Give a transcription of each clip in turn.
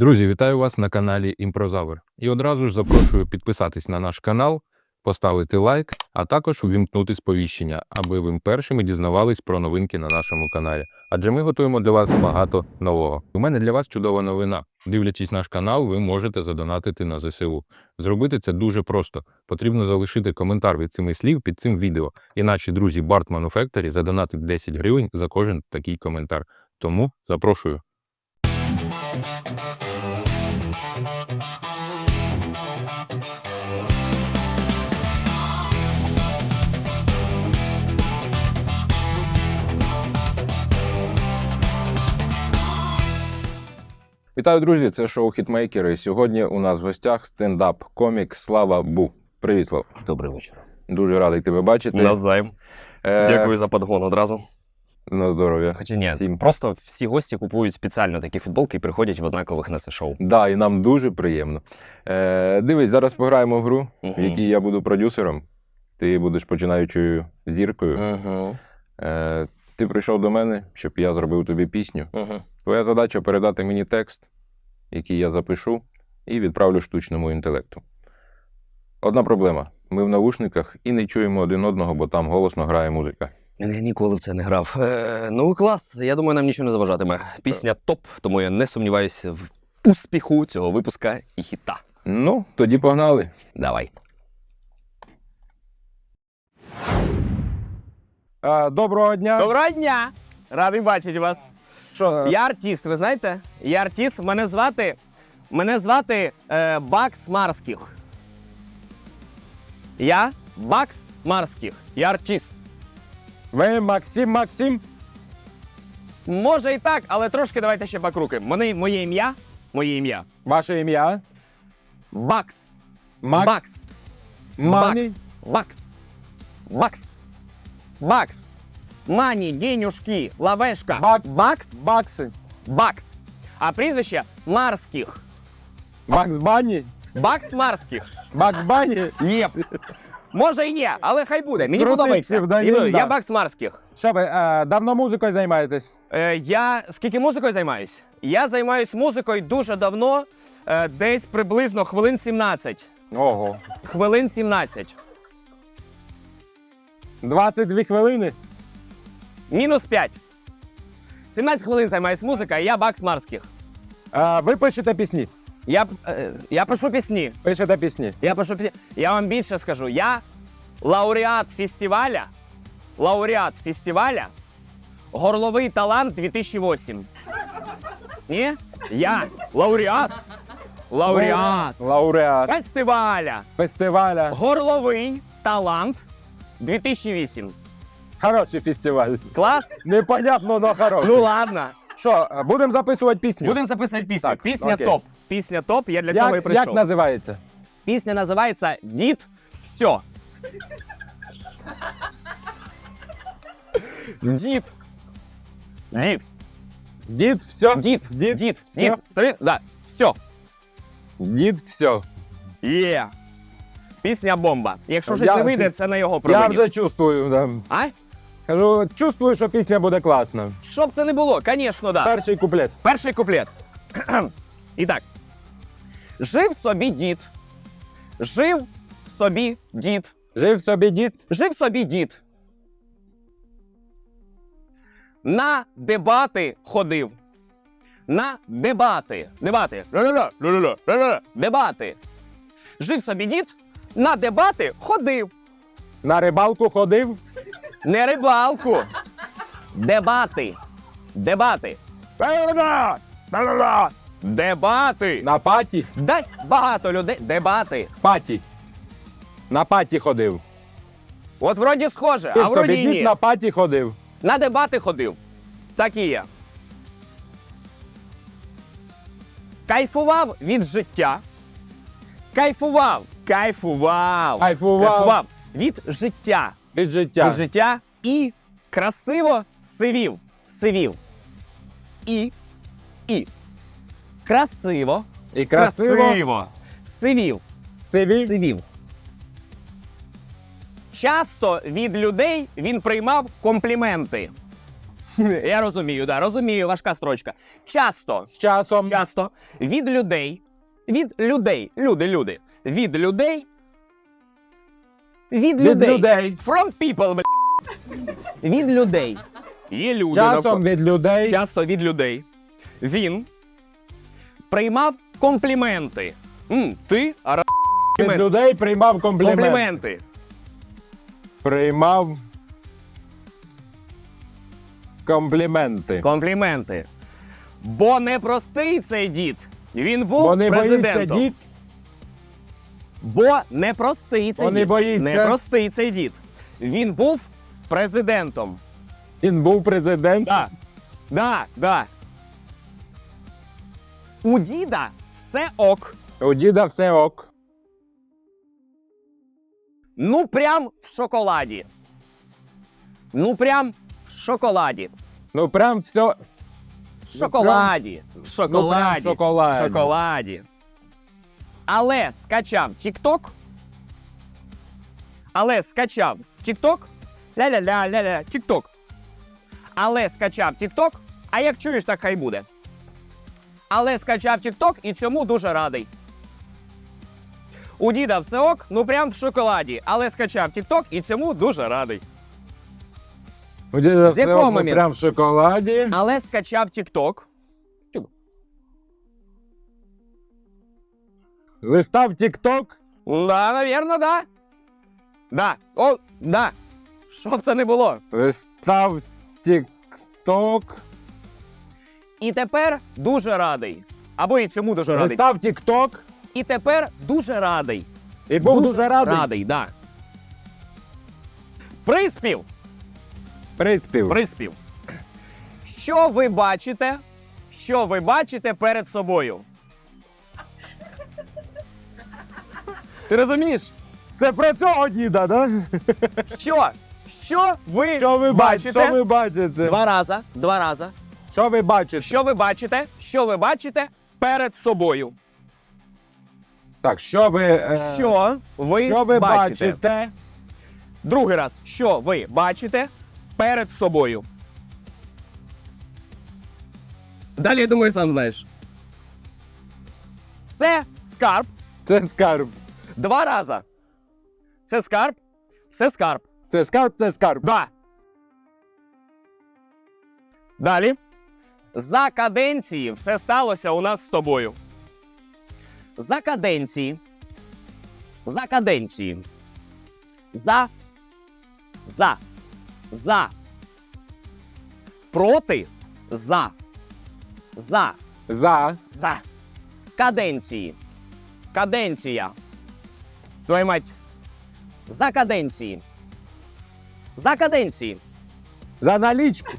Друзі, вітаю вас на каналі Імпрозавр. І одразу ж запрошую підписатись на наш канал, поставити лайк, а також увімкнути сповіщення, аби ви першими дізнавались про новинки на нашому каналі. Адже ми готуємо для вас багато нового. У мене для вас чудова новина. Дивлячись наш канал, ви можете задонатити на ЗСУ. Зробити це дуже просто. Потрібно залишити коментар від цими слів під цим відео. І наші друзі Bart Manufactory задонатить 10 гривень за кожен такий коментар. Тому запрошую. Вітаю, друзі! Це шоу Хітмейкери. Сьогодні у нас в гостях стендап-комік Слава Бу. Привіт, Слав. Добрий вечір. Дуже радий тебе бачити. Навзаєм. Е, Дякую за подгон одразу. На здоров'я. Хоча ні, всім. просто всі гості купують спеціально такі футболки і приходять в однакових на це шоу. Да, і нам дуже приємно. Е, дивись, зараз пограємо в гру, в Мгм. якій я буду продюсером. Ти будеш починаючою зіркою. Угу. Е, ти прийшов до мене, щоб я зробив тобі пісню. Угу. Твоя задача передати мені текст, який я запишу, і відправлю штучному інтелекту. Одна проблема: ми в навушниках і не чуємо один одного, бо там голосно грає музика. Я ніколи в це не грав. Е, ну, клас. Я думаю, нам нічого не заважатиме. Пісня топ, тому я не сумніваюся в успіху цього випуска і хіта. Ну, тоді погнали. Давай. Доброго дня. Доброго дня! Радий бачити вас. Що, Я артист, ви знаєте? Я артист. Мене звати. Мене звати е, Бакс Марських. Я Бакс Марських. Я артист. ви Максим Максим? Може і так, але трошки давайте ще покруки. Мене моє ім'я. Моє ім'я. Ваше ім'я? Бакс. Мак... Бакс. Мані? Бакс. Бакс. Бакс. Мані, денюшки, лавешка. Бакс. Бакс. Бакси. Бакс. А прізвище Марських. Бакс Бані? Бакс Марських. Бакс Бані? Єп. Може і ні, але хай буде. Мені Крутий подобається. псевдонім, ну, да. Я Бакс Марських. Що ви, е, давно музикою займаєтесь? Е, я скільки музикою займаюсь? Я займаюсь музикою дуже давно, е, десь приблизно хвилин 17. Ого. Хвилин 17. 22 хвилини? Мінус 5. 17 хвилин займаюсь музикою, я Бакс Марських. Е, ви пишете пісні? Я, е, я пишу пісні. Пишете пісні. Я пишу пісні. Я вам більше скажу. Я лауреат фестиваля. Лауреат фестиваля. Горловий талант 2008. Ні? Я лауреат. Лауреат Лауреат фестиваля. фестиваля. Горловий талант 2008. Хороший фестиваль. Клас? Непонятно, но хороший. Ну ладно. Що, будемо записувати пісню? Будемо записувати пісню. Так, Пісня окей. топ. Пісня топ. Я для цього і Як, прийшов. як називається? Пісня називається Дід все. Дід. Дід. Дід, все? Дід. Дід, Дід. всьо? Дід. Старий. Да. Все. Дід, все. Є. Пісня бомба. Якщо щось Я- не вийде, це на його Я провині. вже чувствую. Да. А? Кажу, чувствую, що пісня буде класна. Щоб це не було, звісно, да. Перший куплет. Перший куплет. І так. Жив собі дід. Жив собі дід. Жив собі дід. Жив собі дід. На дебати ходив. На дебати. Дебати. Ля-ля-ля, ля-ля-ля, ля-ля-ля. Дебати. Жив собі дід, на дебати ходив. На рибалку ходив. Не рибалку. Дебати. Дебати. Дебати. На паті. Дай багато людей. Дебати. Паті. На паті ходив. От вроді схоже, а вроді і ні. на паті ходив. На дебати ходив. Так і є. Кайфував від життя. Кайфував. Кайфував. Кайфував. від життя. Від життя. Від життя і красиво сивів. Сивів. І. І. Красиво. І красиво. Красиво. Сивів. Сивів. Сивів. Часто від людей він приймав компліменти. Я розумію, да, розумію, важка строчка. Часто, З часом. часто від людей, від людей, люди, люди, від людей, від, Від людей, людей. from people, бля. від людей. Є люди, Часом навко- від людей. часто від людей. Він приймав компліменти. М, ти ара... Від людей приймав компліменти. компліменти. Приймав компліменти. Компліменти. Бо не простий цей дід. Він був Бо не боїться президентом. дід. Бо не простий цей Бо не дід. боїться. Не простий цей дід. Він був президентом. Він був президент. Да. Да, да. У діда все ок. У діда все ок. Ну прям в шоколаді. Ну прям в шоколаді. Ну прям все. В шоколаді. В шоколаді. в шоколаді. В шоколаді. Але скачав TikTok. Але скачав TikTok. Ля-ля-ля, ля-ля, TikTok. Але скачав TikTok. А як чуєш, так хай буде. Але скачав TikTok і цьому дуже радий. У діда все ок, ну прям в шоколаді. Але скачав TikTok і цьому дуже радий. У діда З все ок, ну, прям в шоколаді. Але скачав TikTok. Листав тік-ток. Да, наверное, да. Да. О, да. Що б це не було? Листав тік-ток. І тепер дуже радий. Або і цьому дуже радий. Листав тік-ток. І тепер дуже радий. І був дуже, радий. Радий, да. Приспів. Приспів. Приспів. Що ви бачите? Що ви бачите перед собою? Ти розумієш? Це про цього діда, да? Що? Що ви, Що ви бачите? бачите? Що ви бачите? Два рази, два рази. Що ви бачите? Що ви бачите? Що ви бачите перед собою? Так, що ви, е, Що ви, що ви бачите? бачите? Другий раз, що ви бачите перед собою? Далі, я думаю, сам знаєш. Це скарб. Це скарб. Два рази. Це скарб. Це скарб. Це скарб, це скарб. Да. Далі. За каденції все сталося у нас з тобою. За каденції. За каденції. За. За. За. Проти. За. За. За. За. Каденції. Каденція. Твою мать. За каденції. За каденції. За налічку.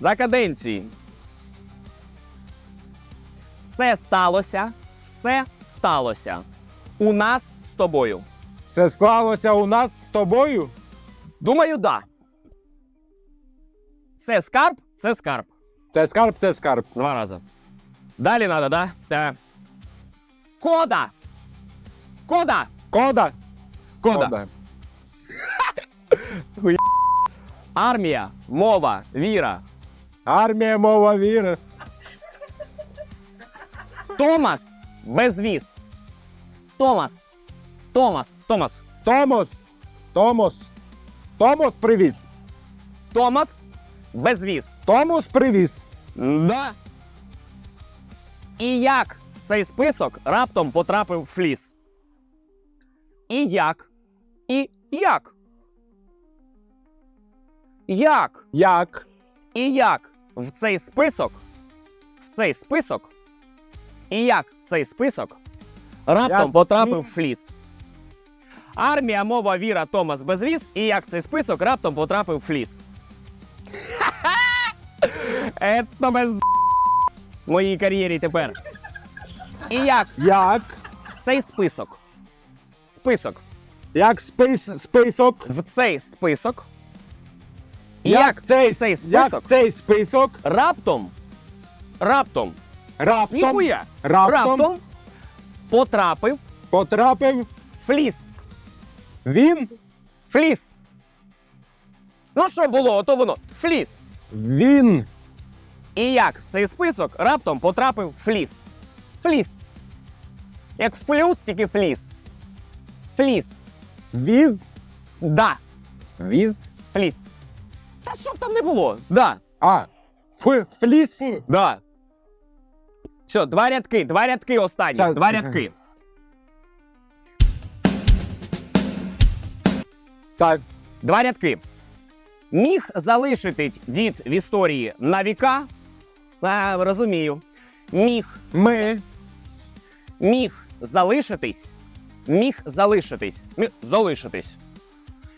За каденції. Все сталося. Все сталося. У нас з тобою. Все склалося у нас з тобою. Думаю, да. Це скарб, це скарб. Це скарб, це скарб. Два рази. Далі треба, да? Так. Кода. Кода. Кода. Кода. Армія, мова, віра. Армія, мова, віра. Томас безвіз. Томас. Томас. Томас. Томос. Томос. Томос привіз. Томас безвіз. Томос привіз. Да. І як в цей список раптом потрапив фліс? І як? І як? Як? Як? І як в цей список? В цей список? І як в цей список раптом Як потрапив всі? фліс? Армія, мова, віра, Томас безвіз. І як в цей список раптом потрапив фліс? Ето без в моїй кар'єрі тепер. І як Як? цей список? Список. Як спис, список? В цей список. Як як цей- цей Як цей список раптом. Раптом. раптом, Ніхуя. раптом, Раптом потрапив потрапив фліс. він Фліс. Ну що було, ото воно. Фліс. Він. І як в цей список раптом потрапив фліс. Фліс. Як флюс, тільки фліс. Фліс. Віз. Да. Віз. Фліс. Та що б там не було? Да. А. Ф, фліс. Да. Все, два рядки, два рядки останні. Щас, Два чекай. рядки. Так. Два рядки. Міг залишити дід в історії на віка. А, розумію. Міг, Ми. міг залишитись. Міг залишитись. Міг залишитись.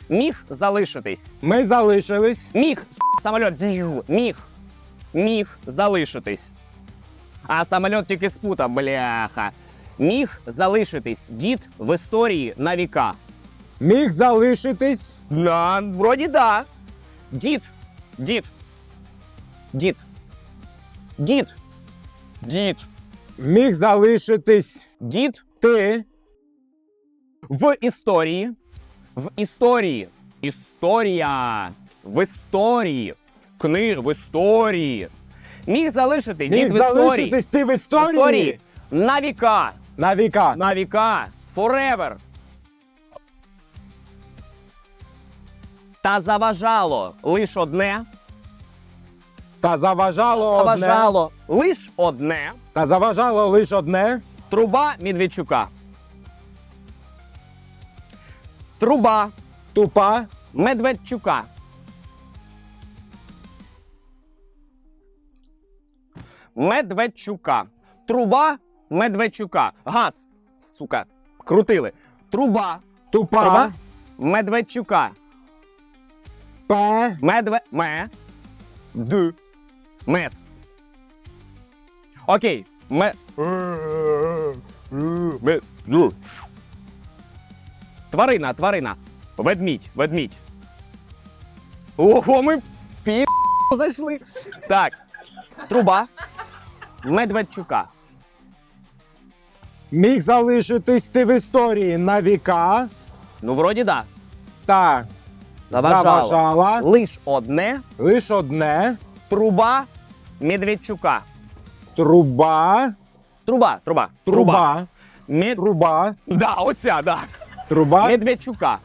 Міг залишитись. Ми залишились. Міг самоліт. Міг. Міг залишитись. А самоліт тільки спутав, бляха. Міг залишитись дід в історії на віка. Міг залишитись. Да, вроді да. Дід. Дід. Дід. Дід. Дід. Міг залишитись. Дід Ти. В історії. В історії. Історія. В історії. Книг в історії. Міг залишити Міг дід в історії. залишитись ти в В історії. історії. На віка. На віка. На віка. Forever. Та заважало лиш одне. Та заважало одне. Заважало лиш одне. Та заважало лише одне. Труба Медведчука. Труба Тупа. Медведчука. Медведчука. Труба Медведчука. Газ. Сука. Крутили. Труба. Тупа. Труба Медведчука. П. Медве. Ме. Д. Мед. Окей. Ме. Ме. Тварина, тварина. Ведмідь, ведмідь. Ого, ми пі зайшли. Так. Труба. Медведчука. Міг залишитись ти в історії на віка. Ну, вроді да. Та Заважало. заважала Лиш одне. лише одне. Труба Медведчука. Труба. Труба, труба, Труба. Мед... Труба. Да, оця, да. Труба. Медведчука.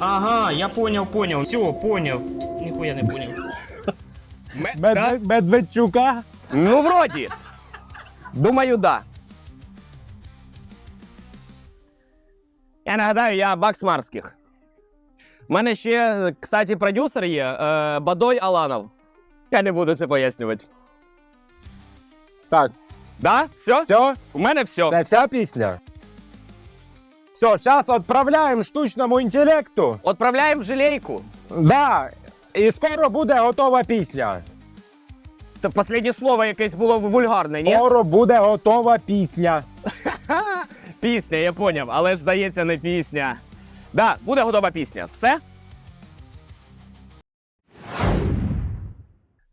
Ага, я понял, понял. Все, понял. Нихуя не понял. Ме- да? Медве- Медведчука. Ну, вроді. Думаю, да. Я нагадаю, я Бакс Марських. У мене ще, кстати, продюсер є е, Бадой Аланов. Я не буду це пояснювати. Так, Да? Все? все. У мене все. Це вся пісня. Все, зараз відправляємо штучному інтелекту. Отправляємо в жалейку. Да. І скоро буде готова пісня. Та останнє слово якесь було вульгарне, ні? Скоро буде готова пісня. Пісня, я поняв, але ж здається, не пісня. Да, буде готова пісня. Все?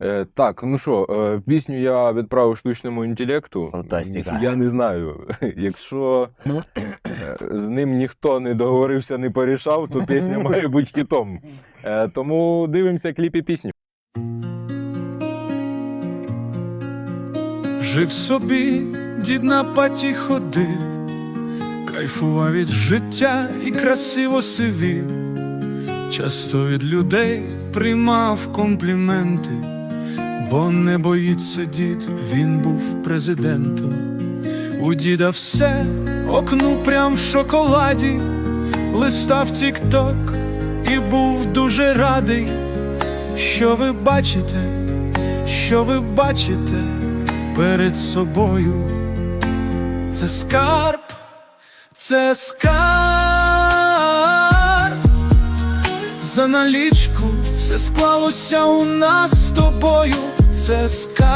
Е, так, ну що, е, пісню я відправив штучному інтелекту. Фантастика. Я не знаю. Якщо е, з ним ніхто не договорився, не порішав, то пісня має бути хітом. Е, тому дивимося кліпі пісні. Жив собі, дід на паті ходив, кайфував від життя і красиво сивів, часто від людей приймав компліменти, бо не боїться дід, він був президентом. У діда все окну прям в шоколаді, листав тік-ток і був дуже радий, що ви бачите, що ви бачите перед собою. Це скарб, це скарб. За налічку все склалося у нас з тобою. Це скарб,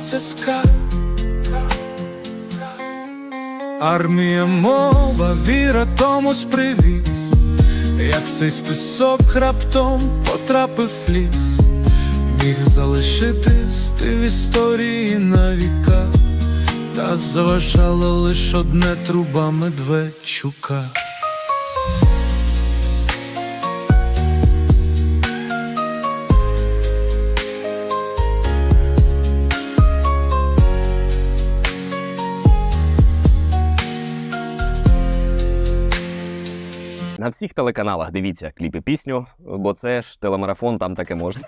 це скарб. Армія, мова, віра, Томос привіз, як цей список раптом потрапив ліс міг залишитись ти в історії на віка, та заважала лиш одне труба Медведчука. На всіх телеканалах дивіться кліпи пісню, бо це ж телемарафон, там таке можна.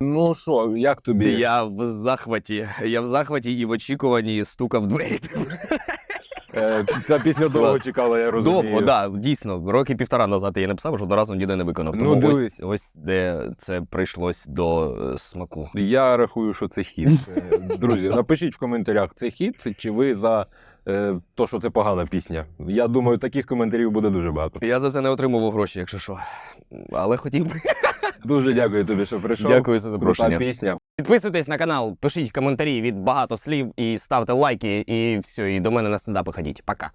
Ну що, як тобі? Я в захваті. Я в захваті і в очікуванні стукав двері. Е, Ця пісня довго Клас. чекала, я розумію. Довго, да, дійсно. Роки півтора назад я її написав, жодного разу ніде не виконав. Ну, Тому дивись. ось, ось де це прийшлось до е, смаку. Я рахую, що це хіт. Е, Друзі, напишіть в коментарях, це хіт, чи ви за е, то, що це погана пісня. Я думаю, таких коментарів буде дуже багато. Я за це не отримував гроші, якщо що. Але хотів би. Дуже дякую тобі, що прийшов. Дякую за Крута запрошення. пісня. Підписуйтесь на канал, пишіть коментарі від багато слів і ставте лайки, і все, і до мене на стендапи ходіть. Пока.